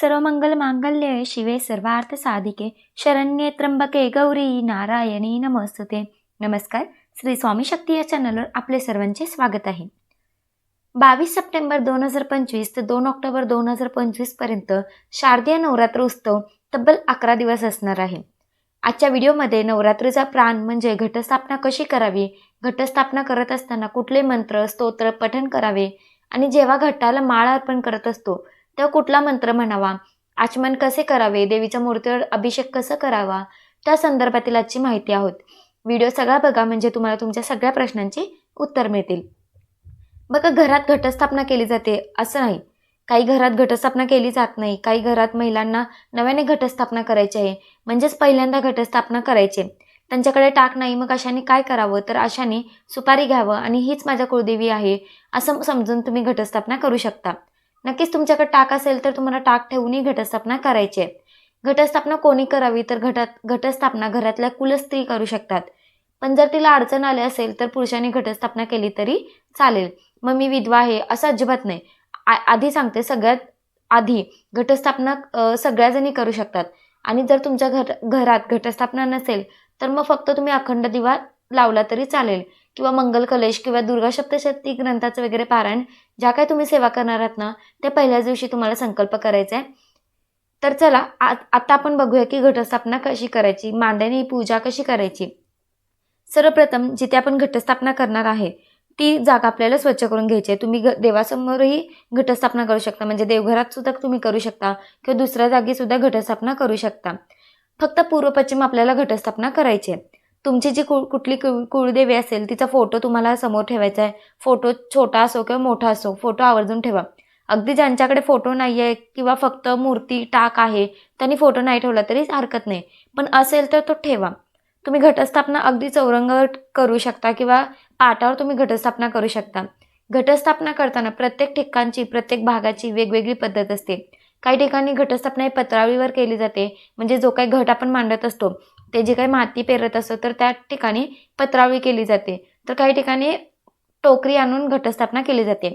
सर्वमंगल मांगल्ये शिवे सर्वार्थ साधिके शरण्ये त्र्यंबके गौरी नारायणी नमस्तुते नमस्कार श्री स्वामी शक्ती या चॅनलवर आपले सर्वांचे स्वागत आहे। बावीस सप्टेंबर दोन हजार पंचवीस ते दोन ऑक्टोबर दोन हजार पंचवीसपर्यंत शारदीय नवरात्र उत्सव तब्बल अकरा दिवस असणार आहे। आजच्या व्हिडिओमध्ये नवरात्रीचा प्राण म्हणजे घटस्थापना कशी करावी घटस्थापना करत असताना कुठले मंत्र स्तोत्र पठण करावे आणि जेव्हा घटाला माळ अर्पण करत असतो तेव्हा कुठला मंत्र म्हणावा? आचमन कसे करावे? देवीच्या मूर्तीवर अभिषेक कसं करावा? त्या संदर्भातील आजची माहिती आहोत. व्हिडिओ सगळा बघा म्हणजे तुम्हाला तुमच्या सगळ्या प्रश्नांची उत्तर मिळतील. बघा घरात घटस्थापना केली जाते असं नाही. काही घरात घटस्थापना केली जात नाही. काही घरात महिलांना नव्याने घटस्थापना करायची आहे. म्हणजेच पहिल्यांदा घटस्थापना करायची. त्यांच्याकडे टाक नाही मग अशाने काय करावं? तर अशाने सुपारी घ्यावं आणि हीच माझ्या कुळदेवी आहे असं समजून तुम्ही घटस्थापना करू शकता. नक्कीच तुमच्याकडे टाक असेल तर तुम्हाला टाक ठेवूनही घटस्थापना करायची आहे. घटस्थापना कोणी करावी तर घटात घटस्थापना घरातल्या कुलस्त्री करू शकतात. पण जर तिला अडचण आली असेल तर पुरुषांनी घटस्थापना केली तरी चालेल. मग मी विधवा आहे असं अजिबात नाही. आ आधी सांगते सगळ्यात आधी घटस्थापना सगळ्याजणी करू शकतात. आणि जर तुमच्या घर घरात घटस्थापना नसेल तर मग फक्त तुम्ही अखंड दिवा लावला तरी चालेल. किंवा मंगल कलेश किंवा दुर्गा सप्तशती ग्रंथाचं वगैरे पारायण ज्या काय तुम्ही सेवा करणार आहात ना ते पहिल्याच दिवशी तुम्हाला संकल्प करायचा आहे. तर चला आ आता आपण बघूया की घटस्थापना कशी करायची मांडणी पूजा कशी करायची. सर्वप्रथम जिथे आपण घटस्थापना करणार आहे ती जागा आपल्याला स्वच्छ करून घ्यायची आहे. तुम्ही घ देवासमोरही घटस्थापना करू शकता म्हणजे देवघरात सुद्धा तुम्ही करू शकता किंवा दुसऱ्या जागी सुद्धा घटस्थापना करू शकता. फक्त पूर्व पश्चिम आपल्याला घटस्थापना करायची आहे. तुमची जी कुळ कुठली कुळ कुळदेवी असेल तिचा फोटो तुम्हाला समोर ठेवायचा आहे. फोटो छोटा असो किंवा मोठा असो फोटो आवर्जून ठेवा. अगदी ज्यांच्याकडे फोटो नाही आहे किंवा फक्त मूर्ती टाक आहे त्यांनी फोटो नाही ठेवला तरी हरकत नाही. पण असेल तर तो ठेवा. तुम्ही घटस्थापना अगदी चौरंग करू शकता किंवा पाटावर तुम्ही घटस्थापना करू शकता. घटस्थापना करताना प्रत्येक ठिकाणची प्रत्येक भागाची वेगवेगळी पद्धत असते. काही ठिकाणी घटस्थापना ही पत्रावळीवर केली जाते. म्हणजे जो काही घट आपण मांडत असतो ते जे काही माती पेरत असतो तर त्या ठिकाणी पत्रावळी केली जाते. तर काही ठिकाणी टोकरी आणून घटस्थापना केली जाते.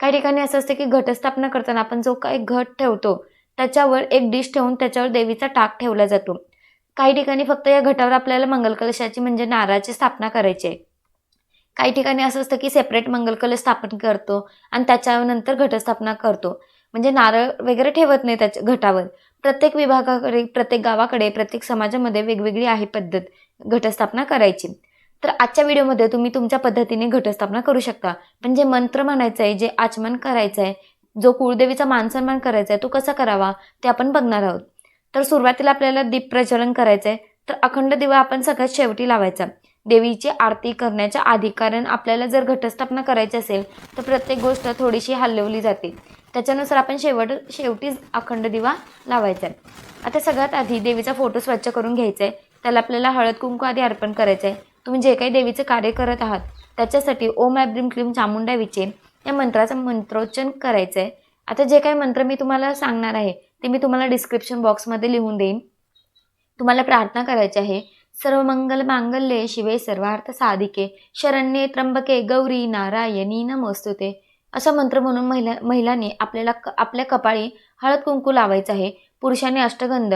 काही ठिकाणी असं असतं की घटस्थापना करताना आपण जो काही घट ठेवतो त्याच्यावर एक डिश ठेवून त्याच्यावर देवीचा टाक ठेवला जातो. काही ठिकाणी फक्त या घटावर आपल्याला मंगल कलशाची म्हणजे नारळाची स्थापना करायची. आहे काही ठिकाणी असं असतं की सेपरेट मंगल कलश स्थापन करतो आणि त्याच्यानंतर घटस्थापना करतो. म्हणजे नारळ वगैरे ठेवत नाही त्याच्या घटावर. प्रत्येक विभागाकडे प्रत्येक गावाकडे प्रत्येक समाजामध्ये वेगवेगळी आहे पद्धत घटस्थापना करायची. तर आजच्या व्हिडिओमध्ये तुम्ही तुमच्या पद्धतीने घटस्थापना करू शकता. पण जे मंत्र म्हणायचं आहे जे आचमन करायचं आहे जो कुळदेवीचा मानसन्मान करायचा आहे तो कसा करावा ते आपण बघणार आहोत. तर सुरुवातीला आपल्याला दीप प्रज्वलन करायचं आहे तर अखंड दिवा आपण सगळ्यात शेवटी लावायचा. देवीची आरती करण्याच्या आधी कारण आपल्याला जर घटस्थापना करायची असेल तर प्रत्येक गोष्ट थोडीशी हलवली जाते. त्याच्यानुसार आपण शेवट शेवटीच अखंड दिवा लावायचा आहे. आता सगळ्यात आधी देवीचा फोटो स्वच्छ करून घ्यायचा आहे. त्याला आपल्याला हळद कुंकू आधी अर्पण करायचं आहे. तुम्ही जे काही देवीचं कार्य करत आहात त्याच्यासाठी ओम ॲब्रिम क्लीम चामुंडा विचे या मंत्राचं मंत्रोच्चन करायचं आहे आता जे काही मंत्र मी तुम्हाला सांगणार आहे ते मी तुम्हाला डिस्क्रिप्शन बॉक्समध्ये लिहून देईन. तुम्हाला प्रार्थना करायची आहे. सर्व मंगल मांगल्ये शिवे सर्वार्थ साधिके. शरण्ये त्र्यंबके गौरी नारायणी नमस्तुते. असा मंत्र म्हणून महिला महिलांनी आपल्याला क आपल्या कपाळी हळद कुंकू लावायचं आहे. पुरुषांनी अष्टगंध.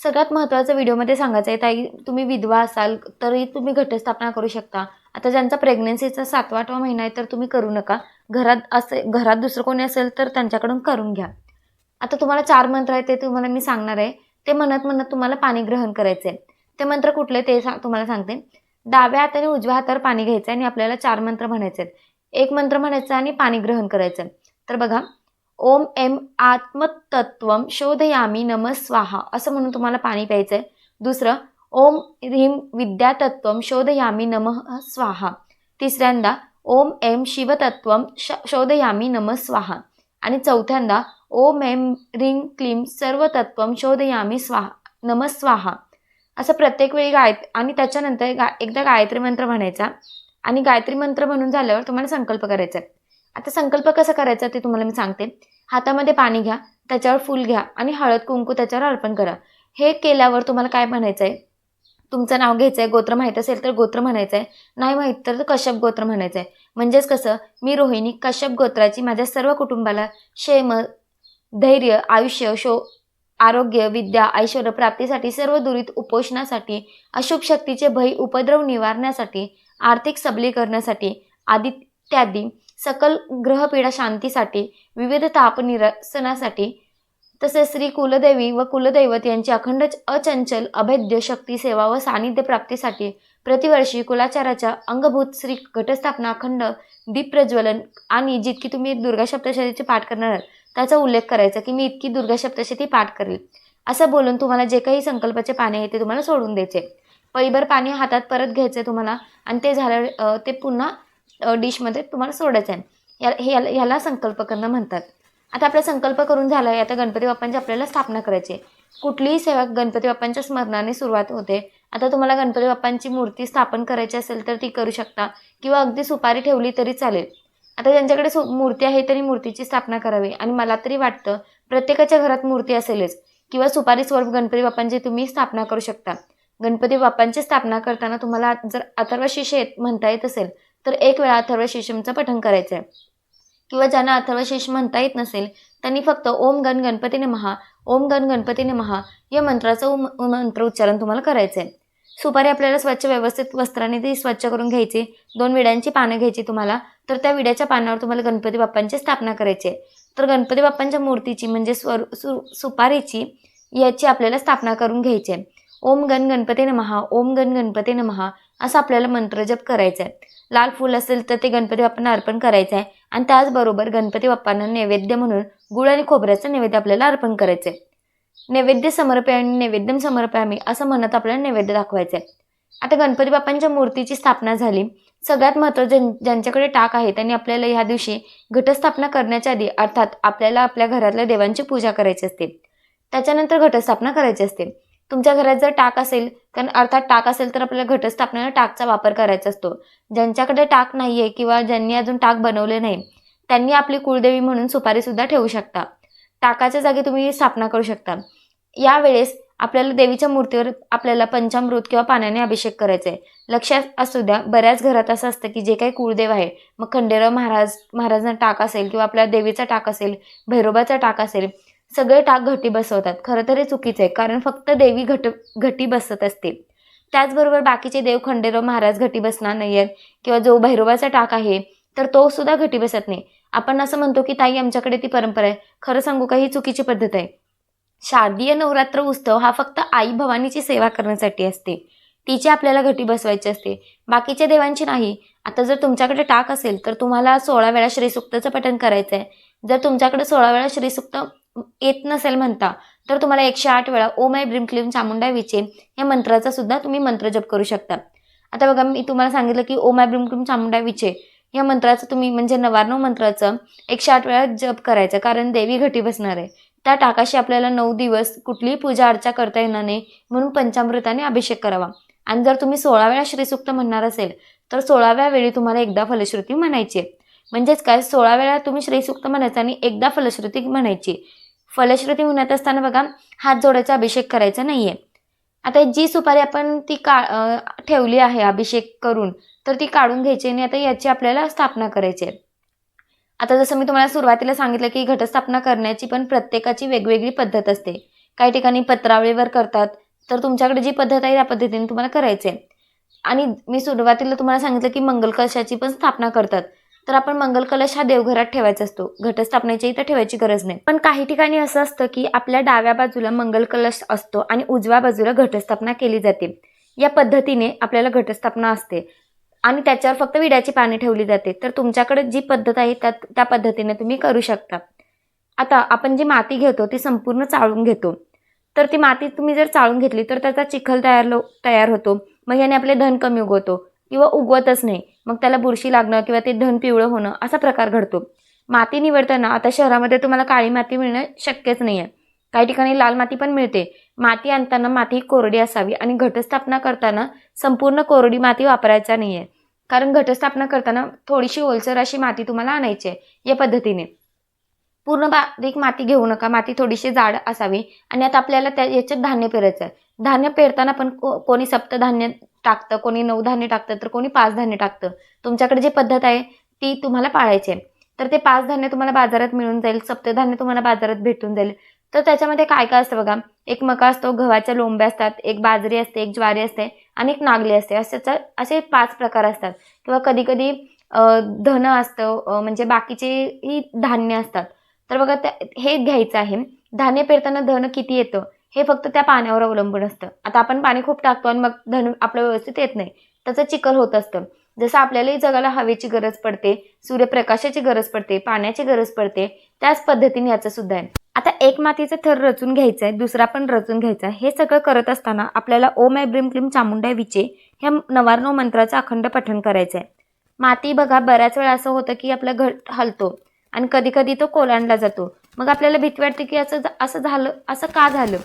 सगळ्यात महत्त्वाचं व्हिडिओमध्ये सांगायचं आहे ताई तुम्ही विधवा असाल तरी तुम्ही घटस्थापना करू शकता. आता ज्यांचा प्रेग्नन्सीचा सातवा आठवा महिना आहे तर तुम्ही करू नका. घरात असे घरात दुसरं कोणी असेल तर त्यांच्याकडून करून घ्या. आता तुम्हाला चार मंत्र आहेत ते तुम्हाला मी सांगणार आहे. ते म्हणत म्हणत तुम्हाला पाणी ग्रहण करायचं आहे. ते मंत्र कुठले ते सा तुम्हाला सांगते. डाव्या हाताने उजव्या हातावर पाणी घ्यायचं आहे आणि आपल्याला चार मंत्र म्हणायचे आहेत. एक मंत्र म्हणायचं आणि पाणी ग्रहण करायचं. आहे तर बघा ओम एम आत्मतत्व शोधयामी नम स्वाहा. असं म्हणून तुम्हाला पाणी प्यायचं आहे दुसरं ओम ह्रीम विद्यातत्व शोधयामी नम स्वाहा. तिसऱ्यांदा ओम एम शिवतत्व श शोधयामी नम स्वाहा. आणि चौथ्यांदा ओम एम ह्रीम क्लीम सर्वतत्व शोधयामी स्वाहा नम स्वाहा. असं प्रत्येक वेळी गाय आणि त्याच्यानंतर गा एकदा गायत्री मंत्र म्हणायचा. आणि गायत्री मंत्र म्हणून झाल्यावर तुम्हाला संकल्प करायचा आहे. आता संकल्प कसा करायचा ते तुम्हाला मी सांगते. हातामध्ये पाणी घ्या त्याच्यावर फूल घ्या आणि हळद कुंकू त्याच्यावर अर्पण करा. हे केल्यावर तुम्हाला काय म्हणायचं आहे? तुमचं नाव घ्यायचं आहे गोत्र माहीत असेल तर गोत्र म्हणायचं आहे. नाही माहीत तर कश्यप गोत्र म्हणायचं आहे. म्हणजेच कसं? मी रोहिणी कश्यप गोत्राची माझ्या सर्व कुटुंबाला क्षेम धैर्य आयुष्य शो आरोग्य विद्या ऐश्वर प्राप्तीसाठी सर्व दुरीत उपोषणासाठी अशुभ शक्तीचे भय उपद्रव निवारण्यासाठी आर्थिक सबलीकरणासाठी आदित्यादी सकल ग्रहपीडा शांतीसाठी विविध ताप निरसनासाठी तसेच श्री कुलदेवी व कुलदैवत यांची अखंड अचंचल अभेद्य शक्ती सेवा व सानिध्य प्राप्तीसाठी प्रतिवर्षी कुलाचाराच्या अंगभूत श्री घटस्थापना अखंड दीप प्रज्वलन आणि जितकी तुम्ही दुर्गा सप्तशतीचे पाठ करणार आहात त्याचा उल्लेख करायचा की मी इतकी दुर्गा सप्तशती पाठ करेल. असं बोलून तुम्हाला जे काही संकल्पाचे पाने आहे ते तुम्हाला सोडून द्यायचे पैभर पाणी हातात परत घ्यायचं तुम्हाला आणि ते झालं ते पुन्हा डिशमध्ये तुम्हाला सोडायचं आहे या हे याला ह्याला संकल्प करणं म्हणतात. आता आपला संकल्प करून झाला आहे आता गणपती बाप्पांची आपल्याला स्थापना करायची आहे. कुठलीही सेवा गणपती बाप्पांच्या स्मरणाने सुरुवात होते. आता तुम्हाला गणपती बाप्पांची मूर्ती स्थापन करायची असेल तर ती करू शकता किंवा अगदी सुपारी ठेवली तरी चालेल. आता ज्यांच्याकडे सु मूर्ती आहे तरी मूर्तीची स्थापना करावी आणि मला तरी वाटतं प्रत्येकाच्या घरात मूर्ती असेलच किंवा सुपारी स्वरूप गणपती बाप्पांची तुम्ही स्थापना करू शकता. गणपती बाप्पांची स्थापना करताना तुम्हाला जर अथर्वशीष येत म्हणता येत असेल तर एक वेळा अथर्व शीर्षमचं पठण करायचं आहे किंवा ज्यांना अथर्वशीष म्हणता येत नसेल त्यांनी फक्त ओम गण गणपतीने महा ओम गण गणपतीने महा या मंत्राचं उम मंत्र उच्चारण तुम्हाला करायचं आहे सुपारी आपल्याला स्वच्छ व्यवस्थित वस्त्राने ती स्वच्छ करून घ्यायची दोन विड्यांची पानं घ्यायची तुम्हाला तर त्या विड्याच्या पानावर तुम्हाला गणपती बाप्पांची स्थापना करायची आहे तर गणपती बाप्पांच्या मूर्तीची म्हणजे स्वर सु सुपारीची याची आपल्याला स्थापना करून घ्यायची आहे ओम गण गणपती नमहा ओम गण गणपती नमहा असं आपल्याला मंत्रजप करायचा आहे लाल फूल असेल तर ते गणपती बाप्पांना अर्पण करायचं आहे आणि त्याचबरोबर गणपती बाप्पांना नैवेद्य म्हणून गुळ आणि खोबऱ्याचं नैवेद्य आपल्याला अर्पण करायचं आहे नैवेद्य समर्पयामी नैवेद्यम समर्पयामी असं म्हणत आपल्याला नैवेद्य दाखवायचं आहे आता गणपती बाप्पांच्या मूर्तीची स्थापना झाली. सगळ्यात महत्त्व ज्यां ज्यांच्याकडे टाक आहे त्यांनी आपल्याला ह्या दिवशी घटस्थापना करण्याच्या आधी अर्थात आपल्याला आपल्या घरातल्या देवांची पूजा करायची असते. त्याच्यानंतर घटस्थापना करायची असते. तुमच्या घरात जर टाक असेल कारण अर्थात टाक असेल तर आपल्याला घटस्थापनेला टाकचा वापर करायचा असतो. ज्यांच्याकडे टाक नाही आहे किंवा ज्यांनी अजून टाक बनवले नाही त्यांनी आपली कुलदेवी म्हणून सुपारीसुद्धा ठेवू शकता. टाकाच्या जागी तुम्ही स्थापना करू शकता. यावेळेस आपल्याला देवीच्या मूर्तीवर आपल्याला पंचामृत किंवा पाण्याने अभिषेक करायचा आहे लक्षात असू द्या बऱ्याच घरात असं असतं की जे काही कुळदेव आहे मग खंडेराव महाराज महाराजांना टाक असेल किंवा आपल्या देवीचा टाक असेल भैरोबाचा टाक असेल सगळे टाक घटी बसवतात. खरं तर हे चुकीचं आहे. कारण फक्त देवी घट घटी बसत असते. त्याचबरोबर बाकीचे देव खंडेराव महाराज घटी बसणार नाही आहेत किंवा जो भैरोबाचा टाक आहे तर तो सुद्धा घटी बसत नाही. आपण असं म्हणतो की ताई आमच्याकडे ती परंपरा आहे. खरं सांगू का ही चुकीची पद्धत आहे. शारदीय नवरात्र उत्सव हा फक्त आई भवानीची सेवा करण्यासाठी असते. तिची आपल्याला घटी बसवायची असते. बाकीच्या देवांची नाही. आता जर तुमच्याकडे टाक असेल तर तुम्हाला सोळा वेळा श्रीसुक्ताचं पठण करायचं आहे जर तुमच्याकडे सोळा वेळा श्रीसुक्त येत नसेल म्हणता तर तुम्हाला एकशे आठ वेळा ओम आय ब्रीम क्लीम चामुंडा विचे या मंत्राचा सुद्धा तुम्ही मंत्रजप करू शकता. आता बघा मी तुम्हाला सांगितलं की ओम आय ब्रीम क्लीम चामुंडा विचे या मंत्राचं तुम्ही म्हणजे नवार्णव मंत्राचं एकशे आठ वेळा जप करायचं कारण देवी घटी बसणार आहे. त्या टाकाशी आपल्याला नऊ दिवस कुठलीही पूजा अर्चा करता येणार नाही म्हणून पंचामृताने अभिषेक करावा. आणि जर तुम्ही सोळा वेळा श्रीसुक्त म्हणणार असेल तर सोळाव्या वेळी तुम्हाला एकदा फलश्रुती म्हणायची आहे. म्हणजेच काय? सोळा वेळा तुम्ही श्रीसुक्त म्हणायचं आणि एकदा फलश्रुती म्हणायची. फलश्रुती म्हणत असताना बघा हात जोडायचा अभिषेक करायचा नाही आहे आता जी सुपारी आपण ती का ठेवली आहे अभिषेक करून तर ती काढून घ्यायची आणि आता याची आपल्याला स्थापना करायची आहे. आता जसं मी तुम्हाला सुरुवातीला सांगितलं की घटस्थापना करण्याची पण प्रत्येकाची वेगवेगळी पद्धत असते. काही ठिकाणी पत्रावळीवर करतात तर तुमच्याकडे जी पद्धत आहे त्या पद्धतीने तुम्हाला करायची आहे आणि मी सुरुवातीला तुम्हाला सांगितलं की मंगल कलशाची पण स्थापना करतात. तर आपण मंगल कलश हा देवघरात ठेवायचा असतो. घटस्थापनेच्या इथं ठेवायची गरज नाही. पण काही ठिकाणी असं असतं की आपल्या डाव्या बाजूला मंगल कलश असतो आणि उजव्या बाजूला घटस्थापना केली जाते. या पद्धतीने आपल्याला घटस्थापना असते. आणि त्याच्यावर फक्त विड्याची पाने ठेवली जाते. तर तुमच्याकडे जी पद्धत आहे त्या त्या पद्धतीने तुम्ही करू शकता. आता आपण जी माती घेतो ती संपूर्ण चाळून घेतो. तर ती माती तुम्ही जर चाळून घेतली तर त्याचा चिखल तयार लो तयार होतो. मग याने आपले धन कमी उगवतो. किंवा उगवतच नाही. मग त्याला बुरशी लागणं किंवा ते धन पिवळं होणं असा प्रकार घडतो. माती निवडताना आता शहरामध्ये तुम्हाला काळी माती मिळणं शक्यच नाही आहे काही ठिकाणी लाल माती पण मिळते. माती आणताना माती कोरडी असावी आणि घटस्थापना करताना संपूर्ण कोरडी माती वापरायचा नाही आहे कारण घटस्थापना करताना थोडीशी ओलसर अशी माती तुम्हाला आणायची आहे या पद्धतीने. पूर्ण बारीक माती घेऊ नका. माती थोडीशी जाड असावी आणि आता आपल्याला त्या याच्यात धान्य पेरायचं आहे धान्य पेरताना पण को कोणी सप्तधान्य टाकतं कोणी नऊ धान्य टाकतं तर कोणी पाच धान्य टाकतं. तुमच्याकडे जी पद्धत आहे ती तुम्हाला पाळायची आहे. तर ते पाच धान्य तुम्हाला बाजारात मिळून जाईल सप्तधान्य तुम्हाला बाजारात भेटून जाईल. तर त्याच्यामध्ये काय काय असतं बघा एक मका असतो गव्हाच्या लोंब्या असतात एक बाजरी असते एक ज्वारी असते आणि एक नागली असते. असे असे पाच प्रकार असतात. किंवा कधी कधी धन असतं म्हणजे बाकीचेही धान्य असतात. तर बघा त्या हे घ्यायचं आहे. धान्य पेरताना धन किती येतं? हे फक्त त्या पाण्यावर अवलंबून असतं. आता आपण पाणी खूप टाकतो आणि मग धन आपलं व्यवस्थित येत नाही. त्याचं चिखल होत असतं. जसं आपल्यालाही जगाला हवेची गरज पडते सूर्यप्रकाशाची गरज पडते पाण्याची गरज पडते त्याच पद्धतीने याचं सुद्धा आहे. आता एक मातीचं थर रचून घ्यायचं आहे दुसरा पण रचून घ्यायचा आहे. हे सगळं करत असताना आपल्याला ओम ब्रीम क्लीम चामुंडा विचे ह्या नवार्णव मंत्राचं अखंड पठण करायचं आहे. माती बघा बऱ्याच वेळा असं होतं की आपला घट हलतो आणि कधी कधी तो कोलांडला जातो. मग आपल्याला भीती वाटते की असं असं झालं असं का झालं?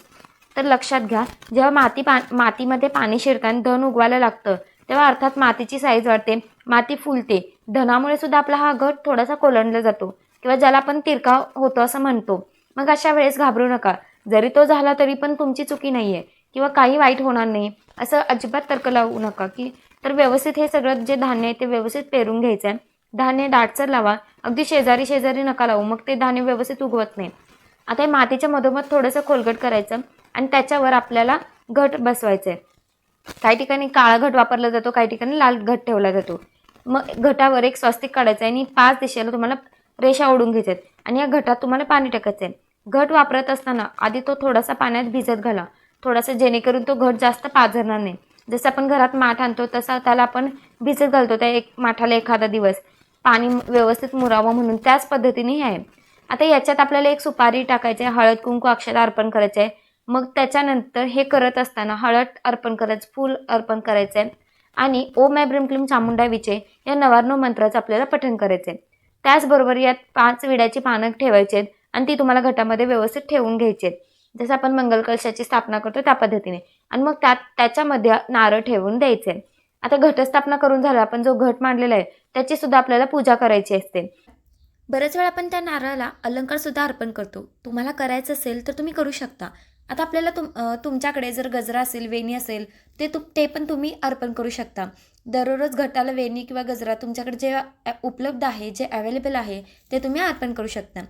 तर लक्षात घ्या जेव्हा माती पा मातीमध्ये पाणी शिरतं आणि धन उगवायला लागतं तेव्हा अर्थात मातीची साईज वाढते माती फुलते. धनामुळे सुद्धा आपला हा घट थोडासा कोलंडला जातो किंवा ज्याला आपण तिरका होतो असं म्हणतो. मग अशा वेळेस घाबरू नका. जरी तो झाला तरी पण तुमची चुकी नाही आहे किंवा काही वाईट होणार नाही. असं अजिबात तर्क लावू नका की तर व्यवस्थित हे सगळं जे धान्य आहे ते व्यवस्थित पेरून घ्यायचं आहे धान्य दाटसर लावा. अगदी शेजारी शेजारी नका लावू. मग ते धान्य व्यवस्थित उगवत नाही. आता हे मातीच्या मधोमध थोडंसं खोलगट करायचं आणि त्याच्यावर आपल्याला घट बसवायचं आहे काही ठिकाणी काळा घट वापरला जातो काही ठिकाणी लाल घट ठेवला जातो. मग घटावर एक स्वस्तिक काढायचं आहे आणि पाच दिशेला तुम्हाला रेषा ओढून घ्यायच्यात आणि या घटात तुम्हाला पाणी टाकायचं आहे घट वापरत असताना आधी तो थोडासा पाण्यात भिजत घाला. थोडासा जेणेकरून तो घट जास्त पाझरणार नाही. जसं आपण घरात माठ आणतो तसा त्याला आपण भिजत घालतो त्या एक माठाला एखादा दिवस. पाणी व्यवस्थित मुरावं म्हणून त्याच पद्धतीने हे आहे. आता याच्यात आपल्याला एक सुपारी टाकायची आहे हळद कुंकू अक्षर अर्पण करायचं आहे. मग त्याच्यानंतर हे करत असताना हळद अर्पण करायचं फूल अर्पण करायचं आहे. आणि ओम ब्रिम क्लीम चामुंडा विचे या नवार्णव मंत्राचं आपल्याला पठण करायचं आहे. त्याचबरोबर यात पाच विड्याची पानं ठेवायची आहेत आणि ती तुम्हाला घटामध्ये व्यवस्थित ठेवून घ्यायची आहेत. जसं आपण मंगल कलशाची स्थापना करतो त्या पद्धतीने. आणि मग त्यात त्याच्यामध्ये नारळ ठेवून द्यायचे आहे. आता घटस्थापना करून झालं आपण जो घट मांडलेला आहे त्याची सुद्धा आपल्याला पूजा करायची असते. बरेच वेळा आपण त्या नारळाला अलंकार सुद्धा अर्पण करतो. तुम्हाला करायचं असेल तर तुम्ही करू शकता. आता आपल्याला तुम तुमच्याकडे जर गजरा असेल वेणी असेल ते तु ते पण तुम्ही अर्पण करू शकता. दररोज घटाला वेणी किंवा गजरा तुमच्याकडे जे उपलब्ध आहे जे अवेलेबल आहे ते तुम्ही अर्पण करू शकता.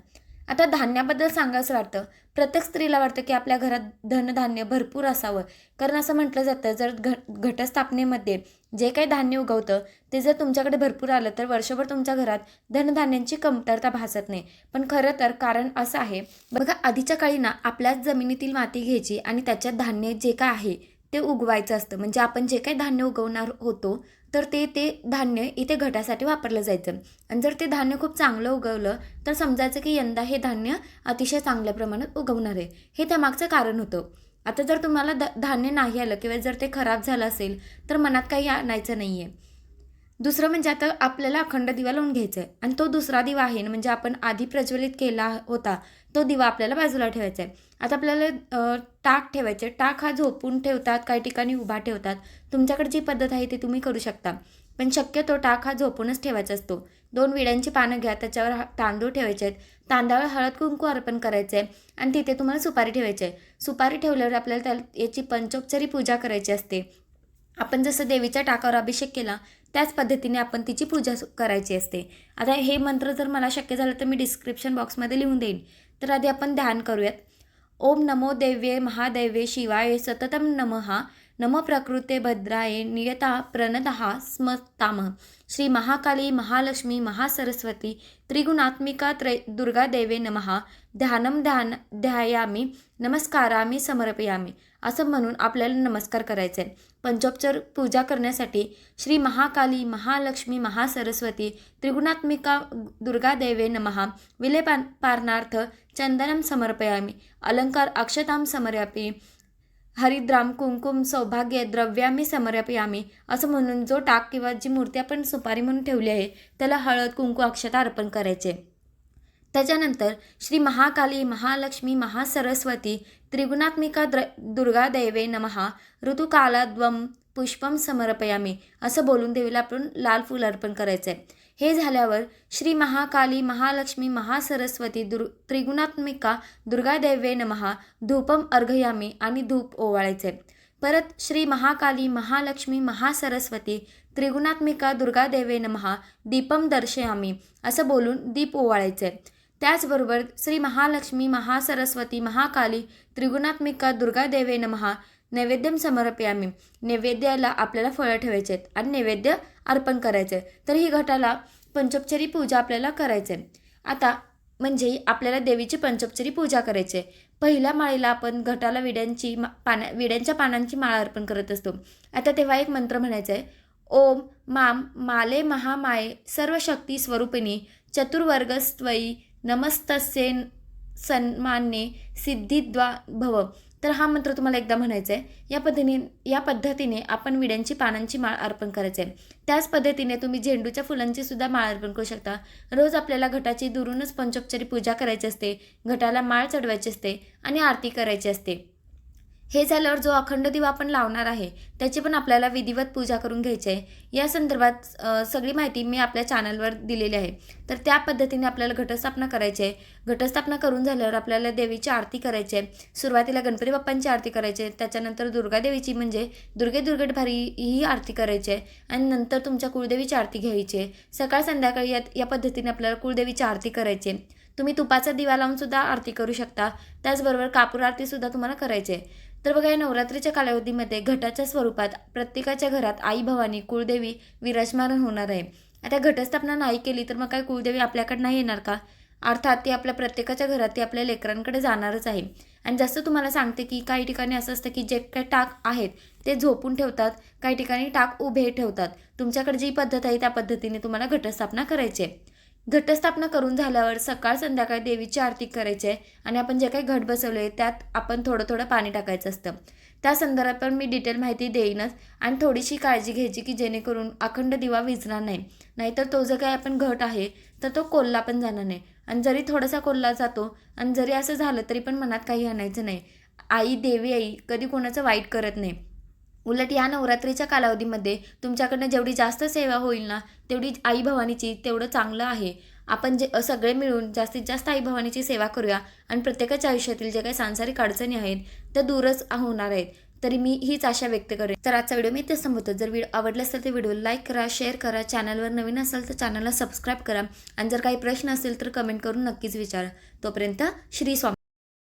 आता धान्याबद्दल सांगायचं वाटतं. प्रत्येक स्त्रीला वाटतं की आपल्या घरात धनधान्य भरपूर असावं. कारण असं म्हटलं जातं जर घ घटस्थापनेमध्ये जे काही धान्य उगवतं ते जर तुमच्याकडे भरपूर आलं तर वर्षभर तुमच्या घरात धनधान्यांची कमतरता भासत नाही. पण खरं तर कारण असं आहे बघा आधीच्या काळी ना आपल्याच जमिनीतील माती घ्यायची आणि त्याच्यात धान्य जे काय आहे ते उगवायचं असतं. म्हणजे आपण जे काही धान्य उगवणार होतो तर ते ते धान्य इथे घटासाठी वापरलं जायचं. आणि जर ते धान्य खूप चांगलं उगवलं तर समजायचं की यंदा हे धान्य अतिशय चांगल्या प्रमाणात उगवणार आहे. हे त्यामागचं कारण होतं. आता जर तुम्हाला द धान्य नाही आलं किंवा जर ते खराब झालं असेल तर मनात काही आणायचं नाही आहे दुसरं म्हणजे आता आपल्याला अखंड दिवा लावून घ्यायचा आहे आणि तो दुसरा दिवा आहे ना म्हणजे आपण आधी प्रज्वलित केला होता तो दिवा आपल्याला बाजूला ठेवायचा आहे आता आपल्याला टाक ठेवायचे टाक हा झोपून ठेवतात काही ठिकाणी उभा ठेवतात. तुमच्याकडे जी पद्धत आहे ती तुम्ही करू शकता. पण शक्यतो टाक हा झोपूनच ठेवायचा असतो. दोन विड्यांची पानं घ्या त्याच्यावर तांदूळ ठेवायचे आहेत तांदळावर हळद कुंकू अर्पण करायचे आहे आणि तिथे तुम्हाला सुपारी ठेवायची आहे सुपारी ठेवल्यावर आपल्याला त्या याची पंचोपचारी पूजा करायची असते. आपण जसं देवीच्या टाकावर अभिषेक केला त्याच पद्धतीने आपण तिची पूजा करायची असते. आता हे मंत्र जर मला शक्य झालं तर मी डिस्क्रिप्शन बॉक्समध्ये लिहून देईन. तर आधी आपण ध्यान करूयात. ओम नमो देव्ये महादैव्ये शिवाय सततम नमहा नम प्रकृते भद्राये नियता प्रणदहा स्मताम श्री महाकाली महालक्ष्मी महासरस्वती त्रिगुणात्मिका त्रय दुर्गा देवे नमहा ध्यानम ध्यान ध्यायामी. नमस्कारामी समर्पयामी. असं म्हणून आपल्याला नमस्कार करायचा आहे पंचोपचार पूजा करण्यासाठी श्री महाकाली महालक्ष्मी महासरस्वती त्रिगुणात्मिका दुर्गा देवे नमहा. विले पारणार्थ चंदनम समर्पयामी. अलंकार अक्षताम समर्यापी. हरिद्राम कुंकुम सौभाग्य द्रव्यामी समर्पयामी. असं म्हणून जो टाक किंवा जी मूर्ती आपण सुपारी म्हणून ठेवली आहे त्याला हळद कुंकू अक्षता अर्पण करायचे. त्याच्यानंतर श्री महाकाली महालक्ष्मी महासरस्वती त्रिगुणात्मिका द्र दुर्गा दैवे नमहा ऋतुकालाद्वम पुष्पम समर्पयामी. असं बोलून देवीला आपण लाल फूल अर्पण करायचं आहे हे झाल्यावर श्री महाकाली महालक्ष्मी महासरस्वती दुर् त्रिगुणात्मिका दुर्गादेवे नमहा धूपम अर्घयामी आणि धूप ओवाळायचे परत श्री महाकाली महालक्ष्मी महासरस्वती त्रिगुणात्मिका दुर्गा देवे नमहा दीपम दर्शयामी. असं बोलून दीप ओवाळायचे आहे त्याचबरोबर श्री महालक्ष्मी महासरस्वती महाकाली त्रिगुणात्मिका दुर्गा देवे नमहा नैवेद्यम समर्पयामी. नैवेद्याला आपल्याला फळं ठेवायचे आहेत आणि नैवेद्य अर्पण करायचे तर ही घटाला पंचोपचारी पूजा आपल्याला करायचे आहे आता म्हणजे आपल्याला देवीची पंचोपचारी पूजा करायची आहे पहिल्या माळीला आपण घटाला विड्यांची मा पाना विड्यांच्या पानांची माळा अर्पण करत असतो. आता तेव्हा एक मंत्र म्हणायचा आहे ओम माम माले महामाये सर्व शक्ती स्वरूपिणी चतुर्वर्गस्त्वयी नमस्तस्य सन्मान्ये सिद्धिद्वा भव. तर हा मंत्र तुम्हाला एकदा म्हणायचा आहे या पद्धतीने या पद्धतीने आपण विड्यांची पानांची माळ अर्पण करायचे आहे त्याच पद्धतीने तुम्ही झेंडूच्या फुलांची सुद्धा माळ अर्पण करू शकता. रोज आपल्याला घटाची दुरूनच पंचोपचारी पूजा करायची असते. घटाला माळ चढवायची असते आणि आरती करायची असते. हे झाल्यावर जो अखंड दिवा आपण लावणार आहे त्याची पण आपल्याला विधिवत पूजा करून घ्यायची आहे. या संदर्भात सगळी माहिती मी आपल्या चॅनलवर दिलेली आहे. तर त्या पद्धतीने आपल्याला घटस्थापना करायची आहे. घटस्थापना करून झाल्यावर आपल्याला देवीची आरती करायची आहे. सुरुवातीला गणपती बाप्पांची आरती करायची आहे. त्याच्यानंतर दुर्गादेवीची म्हणजे दुर्गे दुर्गट भारी ही आरती करायची आहे. आणि नंतर तुमच्या कुळदेवीची आरती घ्यायची आहे. सकाळ संध्याकाळी या या पद्धतीने आपल्याला कुळदेवीची आरती करायची आहे. तुम्ही तुपाचा दिवा लावून सुद्धा आरती करू शकता. त्याचबरोबर कापूर आरतीसुद्धा तुम्हाला करायची आहे. तर बघा या नवरात्रीच्या कालावधीमध्ये घटाच्या स्वरूपात प्रत्येकाच्या घरात आई भवानी कुळदेवी विराजमान होणार आहे. आता घटस्थापना नाही केली तर मग काय कुळदेवी आपल्याकडे नाही येणार का? अर्थात ती आपल्या प्रत्येकाच्या घरात ती आपल्या लेकरांकडे जाणारच आहे. आणि जसं तुम्हाला सांगते की काही ठिकाणी असं असतं की जे काही टाक आहेत ते झोपून ठेवतात काही ठिकाणी टाक उभे ठेवतात. तुमच्याकडे जी पद्धत आहे त्या पद्धतीने तुम्हाला घटस्थापना करायची आहे. घटस्थापना करून झाल्यावर सकाळ संध्याकाळी देवीची आरती करायची आहे आणि आपण जे काही घट बसवले आहे त्यात आपण थोडं थोडं पाणी टाकायचं असतं. त्या संदर्भात पण मी डिटेल माहिती देईनच आणि थोडीशी काळजी घ्यायची की जेणेकरून अखंड दिवा विझणार नाही. नाहीतर तो जो काही आपण घट आहे तर तो कोल्हा पण जाणार नाही. आणि जरी थोडासा कोल्हा जातो आणि जरी असं झालं तरी पण मनात काही आणायचं नाही. आई देवी आई कधी कोणाचं वाईट करत नाही. उलट या नवरात्रीच्या कालावधीमध्ये तुमच्याकडनं जेवढी जास्त सेवा होईल ना तेवढी आई भवानीची तेवढं चांगलं आहे. आपण जे सगळे मिळून जास्तीत जास्त आई भवानीची सेवा करूया आणि प्रत्येकाच्या आयुष्यातील जे काही सांसारिक अडचणी आहेत त्या दूरच होणार आहेत. तरी मी हीच आशा व्यक्त करेन. तर आजचा व्हिडिओ मी ते संपवतो जर व्हिडिओ आवडला असेल तर व्हिडिओ लाईक करा शेअर करा चॅनलवर नवीन असेल तर चॅनलला सबस्क्राईब करा. आणि जर काही प्रश्न असेल तर कमेंट करून नक्कीच विचारा. तोपर्यंत श्री स्वामी